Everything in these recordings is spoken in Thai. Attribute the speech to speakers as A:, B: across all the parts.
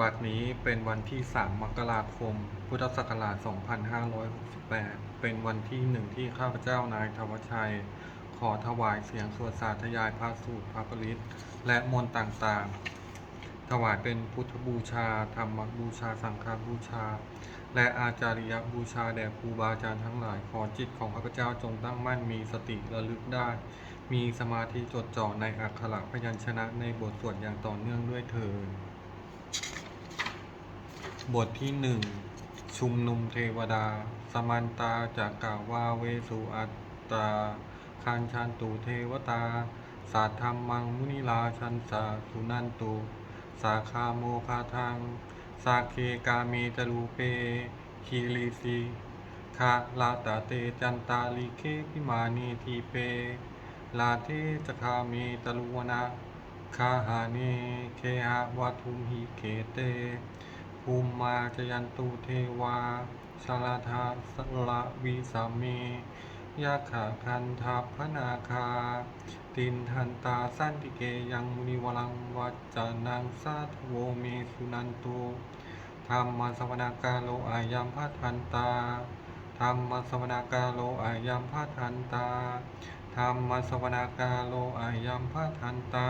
A: บัดนี้เป็นวันที่ 3 มกราคม พุทธศักราช 2568 เป็นวันที่หนึ่งที่ข้าพเจ้านายธวัชชัย ขอถวายเสียงสวดสาธยายพระสูตรพระปริตและมนต์ต่างๆ ถวายเป็นพุทธบูชา ธรรมบูชา สังฆบูชา และอาจาริยบูชาแด่ครูบาอาจารย์ทั้งหลาย ขอจิตของข้าพเจ้าจงตั้งมั่นมีสติระลึกได้ มีสมาธิจดจ่อในอักขระพยัญชนะในบทสวดอย่างต่อเนื่องด้วยเถิด บทที่หนึ่งชุมนุมเทวดา สมันตาจากกล่าวว่าเวสุอัตตาคันชันตุเทวตา สาธรรมังมุนิลาชันสาสุนันตุ สาคาโมคาทัง สาเคกาเมจรูเป คีรีสีคาลาตาเตจันตาลิเคพิมานีทีเป ลาเทจคาเมตลุวนะคาหาเนเคหะวัทุมหิเขเต ภูมิมาจยันตุเทวาชาลาธาสละวิสาเมยาขาคันทัพนาคา ตินทันตาสันติเกยังมุนิวลังวัจจานังสาทโวเมสุนันตุธรรมสวนากาโลอายัมพัทันตาธรรมสวนากาโลอายัมพัทันตาธรรมสวนากาโลอายัมพัทันตา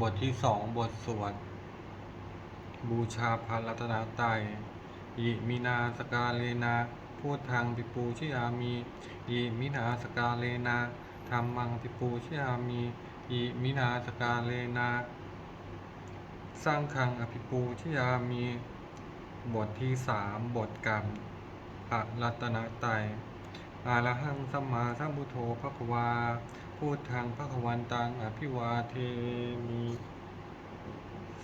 A: บทที่สองบทสวด บูชาพระรัตนตรัยยิมินาสกาเลนะพูดทางปิปูชิยามียิมินาสกาเลนะธรรมังปิปูชิยามียิมินาสกาเลนะสร้างคังอภิปูชิยามี บทที่สามบทกรรมพระรัตนตรัยอาระหังสัมมาสัมพุทโธพระควาพูดทางพระควันตังอภิวาเทมิ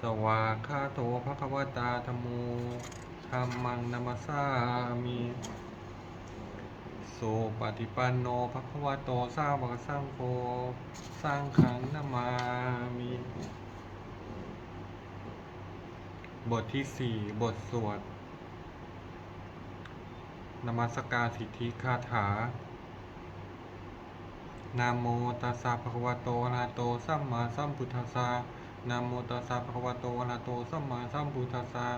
A: สวาคาโตภะควตาธรมโมธรรมังนัมสสามิโสปฏิปันโนภะควโตสร้าวกสังโฆสร้างขังนามามิบทที่สี่บทสวดนมัสการสิทธิคาถานะโมตัสสะภะคะวะโตอะระโต สัมมาสัมพุทธัสสะ นะโมตัสสะภะคะวะโตอะระหะโตสัมมาสัมพุทธัสสะ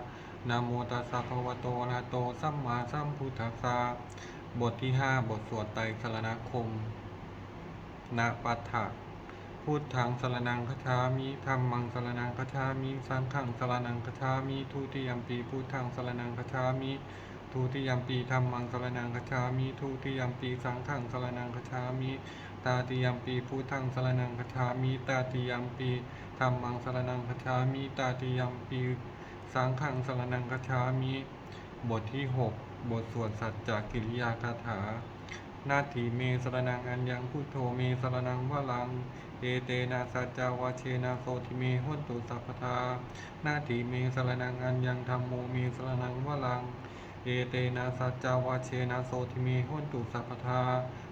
A: นะโมตัสสะภะคะวะโตอะระหะโตสัมมาสัมพุทธัสสะบทที่ห้าบทสวดไตรสรณคมนะปัฏฐะพูดทางสรนังคชามิธรรมังสรนังคชามิ สังฆังสรนังคชามิ ทุติยมปีพูดทางสรนังคชามิ ทุติยมปีธรรมังสรนังคชามิ ทุติยมปีสังฆังสรนังคชามิ ตาติยมปีพุทธังสรนังคชามิ ตาติยมปี ธรรมังสารนังคชามิตาติยมปีสังฆังสารนังคชามิบทที่ 6 บทสวดสัจจกิริยาคาถา นาทีเมสรนังอัญญังพุทโธเมสรนังวลัง เอเตนะสัจจาวาเชนะโสทิเมหุนตุสัพพทา นาทีเมสรนังอัญญังธรรมโมเมสรนังวลัง เอเตนะสัจจาวาเชนะโสทิเมหุนตุสัพพทา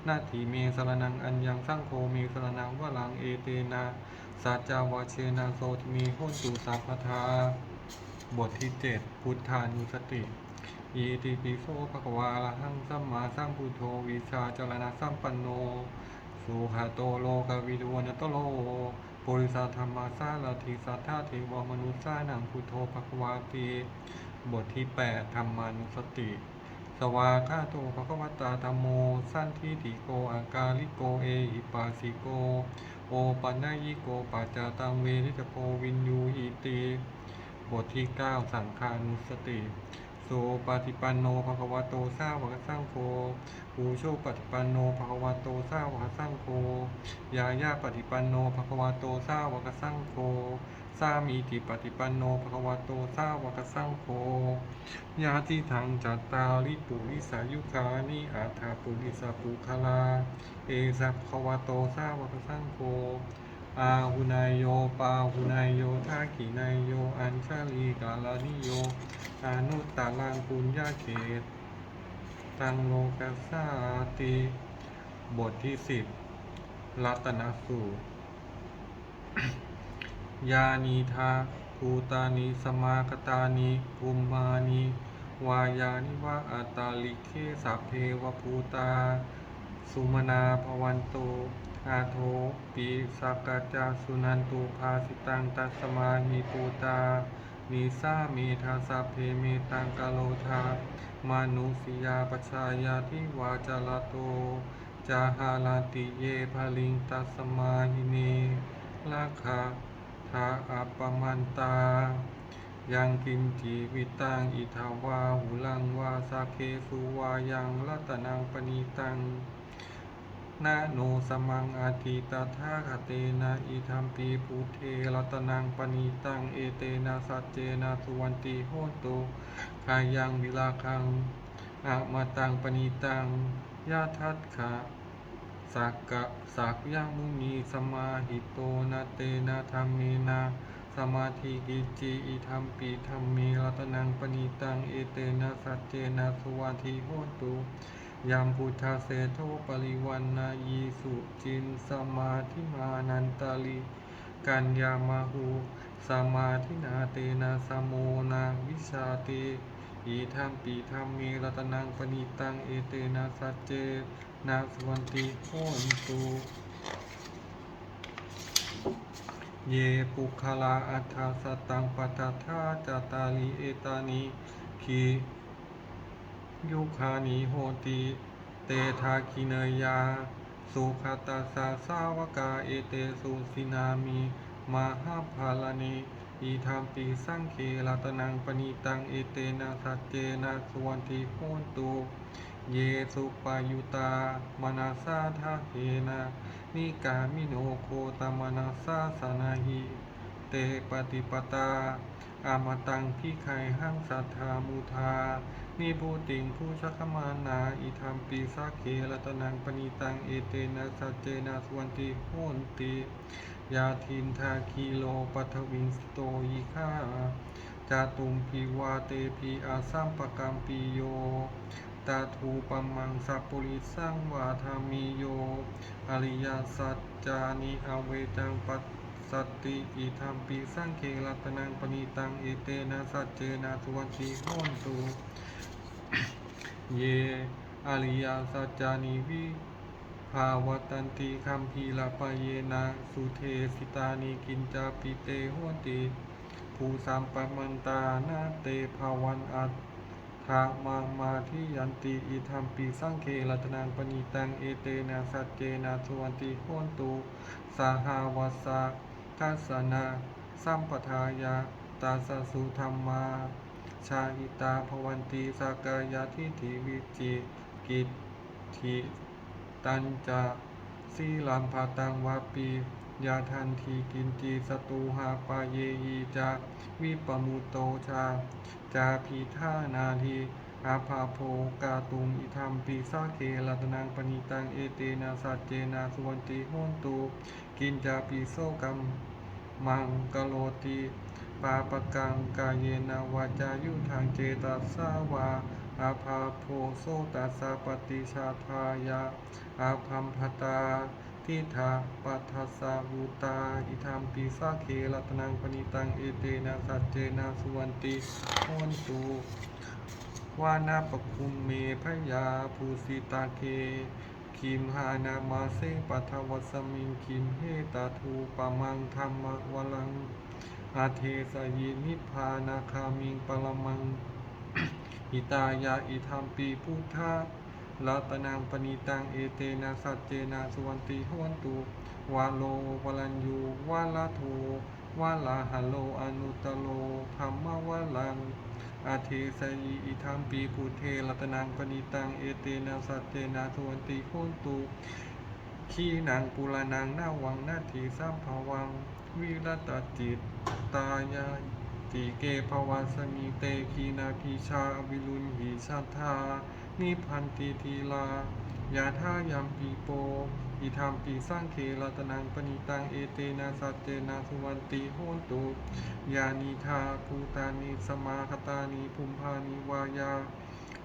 A: นาทีเมสรนังอัญญังสังโฆเมสรนังวลัง เอเตนะ สัจจาวาเชนะโสทิเมหุนตุสัพพทา บทที่7พุทธานุสติอิติปิโสภควะอะระหังสัมมาสัมพุทโธวิชาจรณะสัมปันโน สุขโตโลกวิดวนตโลปุริสธรรมาสาลทิสัทธาเทวมนุษย์สานังพุทโธภควาติบทที่8ธรรมานุสติ สวาคาโตภควตาธรรมโม สันทิติโกอากาลิโกเอหิปัสสิโก โอปัญญิโกปัจจาตังเวทิตโกวินยูหิติบทที่ 9 สังคานุสติโสปฏิปันโนภะคะวะโตสาวกสังโฆปูโชปฏิปันโนภะคะวะโตสาวกสังโฆยายาปฏิปันโนภะคะวะโตสาวกสังโฆ สามีติปฏิปันโนภะควะโตสาวกสังโฆยาติทังจัตตาริปุริสายุคานิอาถาปุริสาปุคลา เอสัพภะควะโตสาวกสังโฆอาหุนายโยปาหุนายโยทากินายโย อัญชาลีกาลานิโยอนุตตาลังปุญญาเขต ตังโลกัสสาติ บทที่สิบรัตนสูตร ยานีทาภูตานิสมาคตานิภูมานิวายานิวะอัตตาลิเคสัพเพวภูตา สุมนาภวันโตอาโทปิสักกจาสุนันตุภาสิตังตัสมาหิปูตานิสาเมธาสัพเพเมตังกะโลธามานุสยาปชายาทิวาจาลโต จาหาลาติเยภาลิงตัสมาหิเนลาคา ทาอัปมันตา ยังกินจีวิตังอิทาวาหุลังวาสาเคสุวายังรัตนังปณีตังนาโนสมังอาทิตถาคเตนะอิทัมปีพุเทรัตนังปณีตังเอเตนะสัจเจนะสุวันติโหตุกายังวิลาคังอะมาตังปณีตังยาทัตขะ สักกะสักยังมุนีสมาหิโตนะเตนะธรรมเมนะสมาธิกิจิอิทัมปีธรรมเมรัตนังปณีตังเอเตนะสัจเจนะสวันติโหตุยามพุทธเสโทปริวันนายีสุจินสมาธิมานันตาลิกัญญามาหูสมาธินาเตนะสมโมนาวิชาเตอีทัมปีธรรมเมรัตนังปณิตังเอเตนะสัจเจ นะสวันติโหนตุเยปุคลาอัฏฐสตังปัตถาจตาลิเอตานิขียุคานิโหติ เตทาคิเนยา สุขตาสาสาวกาเอเตสุสินามิมาหาภาลานิอีธรรมปีสังเครัตนังปณีตังเอเตนะสัจเจนะสวันติโหนตุ เยสุปายุตามนาสาทาเหนะนิกามิโนโคตมนาสาสนาหิเตปฏิปตา อามตังพิไคหังสัทธามุทานิภูติงผู้ชักขมานาอิธรรมปีสาเครัตนังปณีตังเอเตนะสัจเจนะสวันติโหนติยาทินทาคีโลปัทวินสโตยิฆาจาตุมพีวาเตพีอาสัมปกรรมปีโย ตาทูปมังสัปุริสังวาทามิโย อริยสัจจานิอเวจังปัสสติอิธรรมปีสังเครัตนังปณีตังเอเตนะสัจเจนะสุวันติโหนตุเย อริยสัจจานิวิภาวตันติคัมภีลปะเยนะสุเทสิตานิกินจาปิเตโหติภูสัมปมันตานาเตภาวันอัต ถามามาทิยันติอิธรรมปีสังเครัตนังปณีตังเอเตนะสัจเจนะสุวันติโหนตุสาหาวัสสะทัสสนาสัมปทายาตาสสุธรรมาชาหิตาภวันตีสากายาทิถิวิจิกิตถิตันจะสีลัมภาตังวาปียาทันทีกินจีสตูหาปาเยยีจาวิปมุโตชา จาพีท่านาทีอาภาโภกาตุงอิธรรมปีสาเครัตนังปณิตังเอเตนะสัจเจนะสุวันติโหนตุกินจาปีโซกัมมังกโลติปาปกังกายเยนาวาจายุทางเจตสาวาอาภาโพโซตัสสะปฏิชาทายาอาพัมพตา ทิธาปัทสาวุตา อิธรรมปีสาเครัตนังปณิตัง เอเตนะสัจเจนะสุวันติโหนตุวานาปคุมเมพยาภูสิตาเคคิมหานามาเซปัทวสมิงคิมเฮตาทูปะมังธรรมวลัง อาเทสยินิพานาคามิงปรมังหิตายาอิธรรมปีพุทธ รัตนังปณิตังเอเตนะสัจเจนะสุวันติโหนตุวาโลวลัญยูวาลาโทวาลาหะโลอนุตโลธรรมวาลัง อาเทสยิอิธรรมปีพุเทรัตนังปณิตังเอเตนะสัจเจนะสุวันติโหนตุขีนางปุรานางหน้าวังหน้าทีสัมภวัง วิรัตจิตตายาติเกภวาสมิเตขีนาพีชาวิรุณหิชัทธา นิพันติทีลายาท่ายามปีโปอิธรรมปีสร้างเครัตนังปณิตังเอเตนะสัจเจนะสุวันติโหตุยานิธาภูตานิสมาคตานิภุมพานิวายา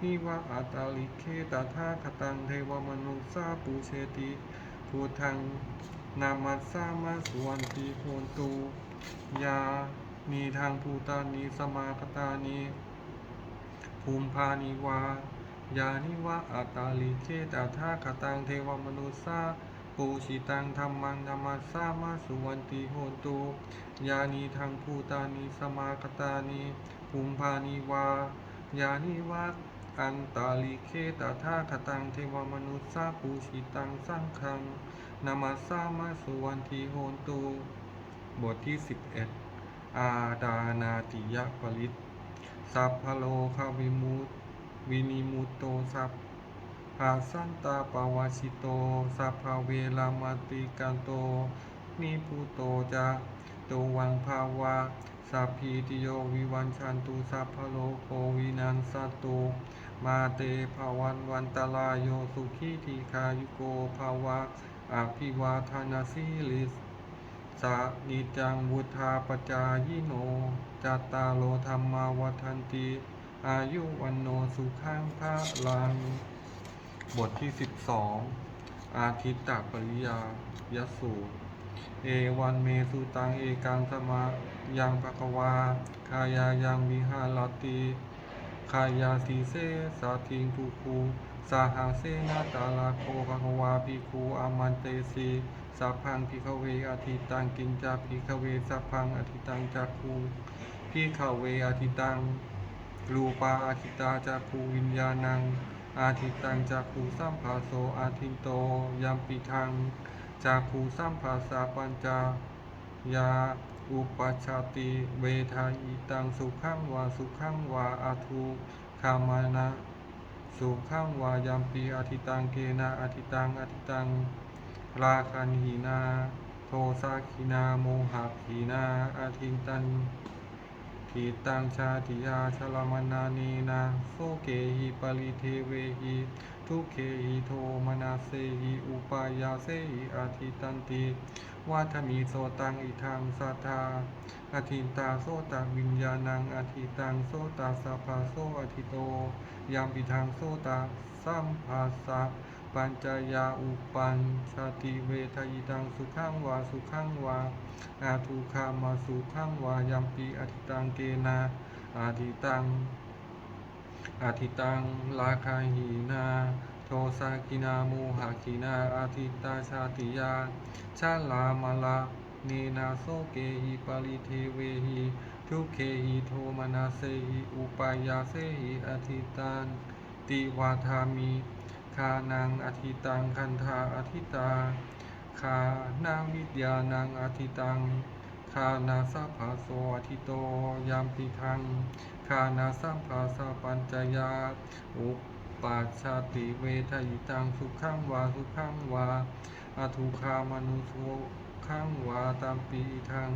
A: นิวะอัตาลิเคตาธาคตังเทวมนุสาปูเชติพุทธังนามัสสามาสวันติโหตุยามีทางภูตานิสมาคตานิภูมิพานิวา ยานิวะอัตตาลิเคตาธาคตังเทวมนุสาปูชิตังธรรมังธรรมัสามาสุวันติโหตุยานีทังภูตานิสมากตานิภูมิพานิวายานิวัตอันตาลิเคตถาคตังเทวมนุษสาปูชิตังสังขังนามัสามาสุวันติโหตุบทที่ 11 อาดานาติยปริตสัพพะโลคาวิมุต วินิมุตโตสัพภาสันตาปวาชิโตสัพพเวลามติกันโต นิพุโตจะตวังภาวะสัพพีติโยวิวันชันตุสัพพโลโควินันสตุมาเตภาวันวันตรายโยสุขีทีคายุโกภาวะอภิวาทนาสิลิสสานิจังวุธาปจายโนจัตตาโลธรรมาวัฏันติ อายุวันโนสุขังพระลัง บทที่ 12 อาทิตตปริยายสูตร เอวันเมสุตังเอกังสมายังภควา คายายังวิหารติคายาสีเสสาทิงทุคูสาหาเสนาตาลาโคภควาภิกขุอามันเตสีสัพพังพิกเวอธิตังกินจาพิกเวสัพพังอธิตังจักคูพิกเวอธิตัง รูปาอาทิตาจักขูวิญญาณัง อาทิตังจักขูสัมภาโสอาทินโตยัมปิทังจักขูสัมภาสาปัญจายาอุปัชาติเวทาอิตังสุขังวาสุขังวาอาทุคามานะสุขังวายัมปีอาทิตังเกนะอาทิตังอาทิตังราคันหีนา โทสาคินาโมหะขีนาอาทินตัน ทิตังชาติยาชลมนานีนาโสเกหิปริเทเวหิทุเคหิโทมนาเสหิอุปายาเสหิอาทิตันติวัฒมีโสตังอิทังสัทธาอาทินตาโสตังวิญญาณังอาทิตังโสตาสัพพาโสอาทิโตยามปิทังโสตาสัมภาสะ ปัญจยาอุปันชาติเวทยิตังสุขังวาสุขังวาอาทุขามาสุขังวายัมปีอาทิตังเกนาอาทิตังอาทิตังลาคาหีนาโทสากินาโมหะกินาอาทิตาชาติยา ชาลามาลาเนนาโซเกหิปาริเทเวหิทุเคหิโทมนาเสหิอุปายาเสหิอาทิตันติวาทามิ คานังอาทิตังคันธาอาทิตาคานางวิทยานังอาทิตังคานาสัพพาโสอาทิโตยามปิทังคานาสัมภาสปัญจยาอุปปัชาติเวทยิตังสุขังวาสุขังวาอทุคามนุโสขังวาตามปีทัง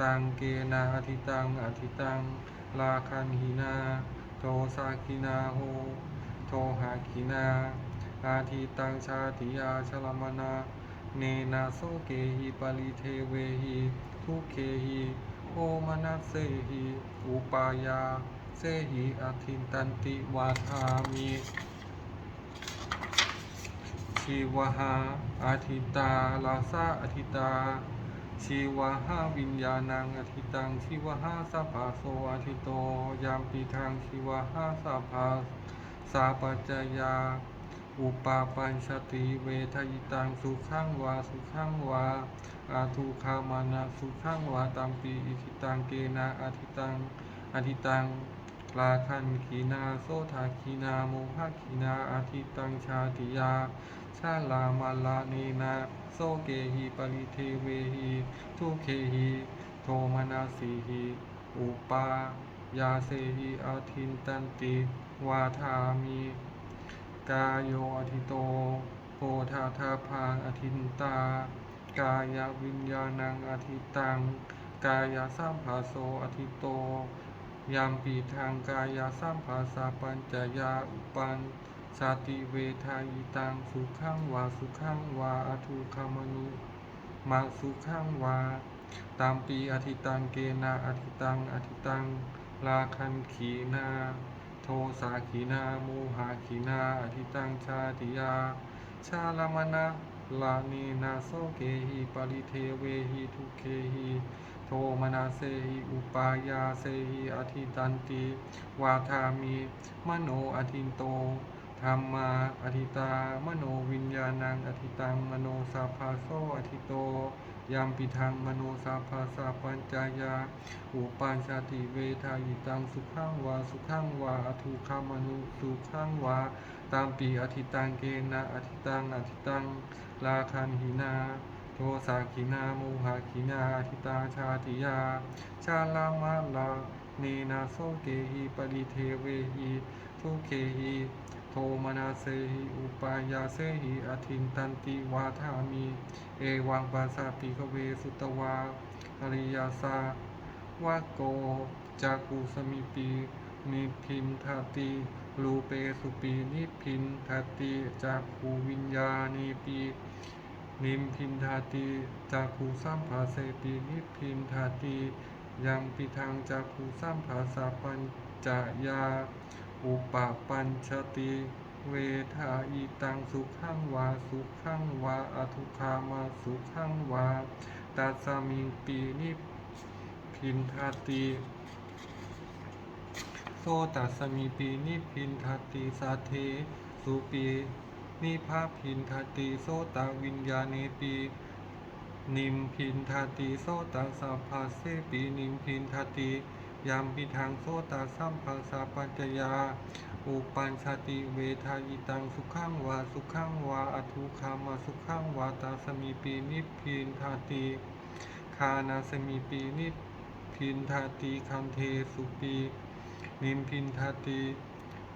A: ตังเกนาอธิตังอธิตังลาคันหินาโทสาคินาโห โทหาคินา อาทิตังชาติยาชลมนา เนนาโสเกหิปริเทเวหิทุเคหิโอมนัสเสหิอุปายาเสหิอาทินตันติวาทามิชีวหาอาทิตาลาซาอาทิตา ชีวหาวิญญาณังอาทิตังชีวหาสัพพาโสอาทิโต ยามปีทางชีวหาสัพพา สาปัจจยา อุปาปัญชติเวทยิตังสุขังวาสุขังวาอาทุคามานะสุขังวาตัมปีอิทิตังเกนะอาทิตังอาทิตังลาคันขีนาโสทาขีนาโมหะขีนาอาทิตังชาติยา ชาลามาลาเนนะโสเกหิปริเทเวหิทุเคหิโทมนาสีหิอุปายาเสหิอาทินตันติ วาทามิกายโยอธิโตโพธาทาพางอธินตา กายวิญญาณังอธิตัง กายสัมภาโสอธิโต ยามปีทางกายสัมภาสาปัญจยาอุปันชาติเวทายตังสุขังวาสุขังวาอทุคามนุมาสุขังวา ตามปีอธิตังเกนาอธิตังอธิตังลาคันขีนา สาขีนาโมหาขีนาอธิตังชาติยา ชาลามนะลานีนาโสเกหิปริเทเวหิทุเคหิโทมนาเสหิอุปายาเสหิอธิตันติ วาทามิมโนอทินโตธรรมาอธิตามโนวิญญาณังอธิตังมโนสาภาโซอธิโต ยามปิทังมโนสาภาสาปัญจายาอุปันชาติเวทายิตังสุขังวาสุขังวาอทุขามนุสุขังวาตามปีอธิตังเกนะอธิตังอธิตังลาคันหินาโทสาขินาโมหะขินาอธิตาชาติยา ชาลามาลาเนนาโสเกหิปริเทเวหิทุเคหิ โทมนาเสหิอุปายาเสหิอธินตันติวาทามิเอวังปาสาปิกเวสุตวาอริยาสาวะโกจากกุสมิปีนิพินทาติรูเปสุปีนิพินทาติจากขูวิญญาณีปีนิมพินทาติจากขูสัมภาเสปีนิพินทาติยังปิทางจากขูสัมภาสาปัญจายา อุปาปัญชติ เวทาอีตังสุขังวาสุขังวาอทุคามาสุขังวาตัสสมิงปีนิพินทาติโซตัสมิปีนิพินทาติสาเทสุปีนิพาพินทาติโซตาวิญญาเนปีนิมพินทาติโสตัสสะภาเสปีนิมพินทาติ ยามปิทางโสตัสสัมภาสาปัญจยา อุปันชาติเวทายิตังสุขังวาสุขังวาอทุคามาสุขังวาตาสมีปีนิพพินทาติคานาสมีปีนิพพินทาติคันเทสุปีนิมพินทาติ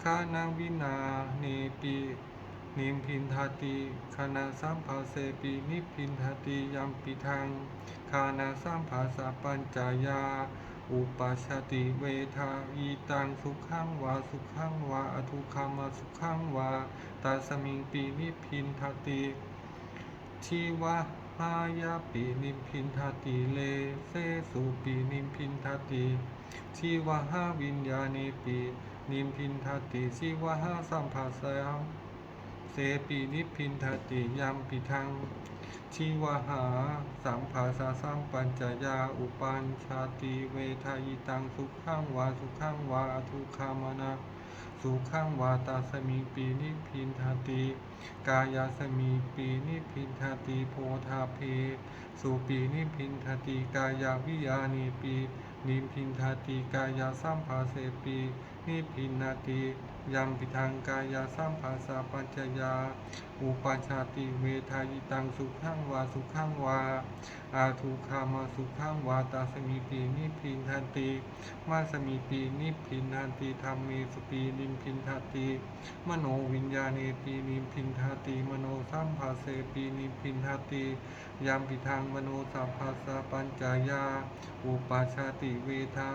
A: คานังวินาเนปีนิมพินทาติคานาสัมภาเสปีนิพพินทาติยัมปิทังคานาสัมภาสาปัญจายา อุปัชติเวทาอีตังสุขังวาสุขังวาอทุคามาสุขังวาตาสมิงปีนิพินทาติชีวะหายาปีนิพินทาติเลเสสุปีนิพินทาติชีวะหาวิญญาณีปีนิพินทาติชีวะหาสัมภาสยา เสปีนิพพินทติยามปิทัง ชีวหาสัมภาสาสัมปัญจยาอุปันชาติเวทายตังสุขังวาสุขังวาอทุคามนาสุขังวาตาสมีปีนิพพินทติกายาสมีปีนิพพินทติโพธาเพสุปีนิพพินทติกายาวิยานีปีนิพพินทติกายาสัมภาเสปีนิพพินนาติ ยัมปิทังกายาสัมภาสาปัญจยา อุปัชชาติเวทายตังสุขังวาสุขังวา อาทุคามาสุขังวาตาสมีปีนิพพินทันติมาสมีปีนิพพินทันติธรรมเมสุปีนิพินทันติมโนวิญญาเนปีนิพินทันติมโนสัมภาเสปีนิพินทันติยัมปิทังมโนสัพพาสาปัญจายา อุปัชชาติเวทา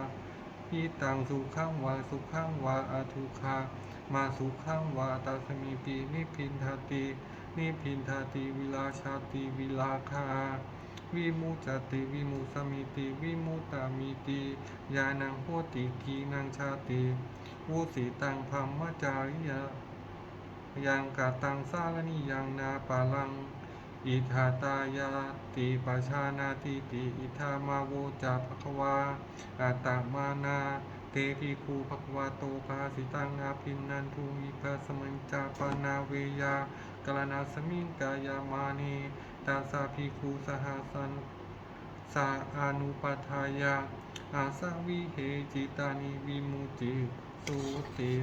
A: อิตังสุขังวาสุขังวาอาทุคามาสุขังวาตาสมีปีนิพินทาตินิพินทาติวิลาชาติวิลาคาวิมุจติวิมุสมิติวิมุตตามิติยานังโหติกีนังชาติวุสิตังพัมมจาริยายังกาตังสารนิยังนาปาลัง อิทาตายาติปัชานาติติอิทามาโวจาภควาอาตามานาเตปิคูภควาโตภาสิตังอาภินันทุมิกาสมัญจาปนาเวยากลนาสมิงกายามานีตาสาภิคูสหสันสาอานุปัฏฐายาอาสาวิเหจิตานิวิมุติสุติ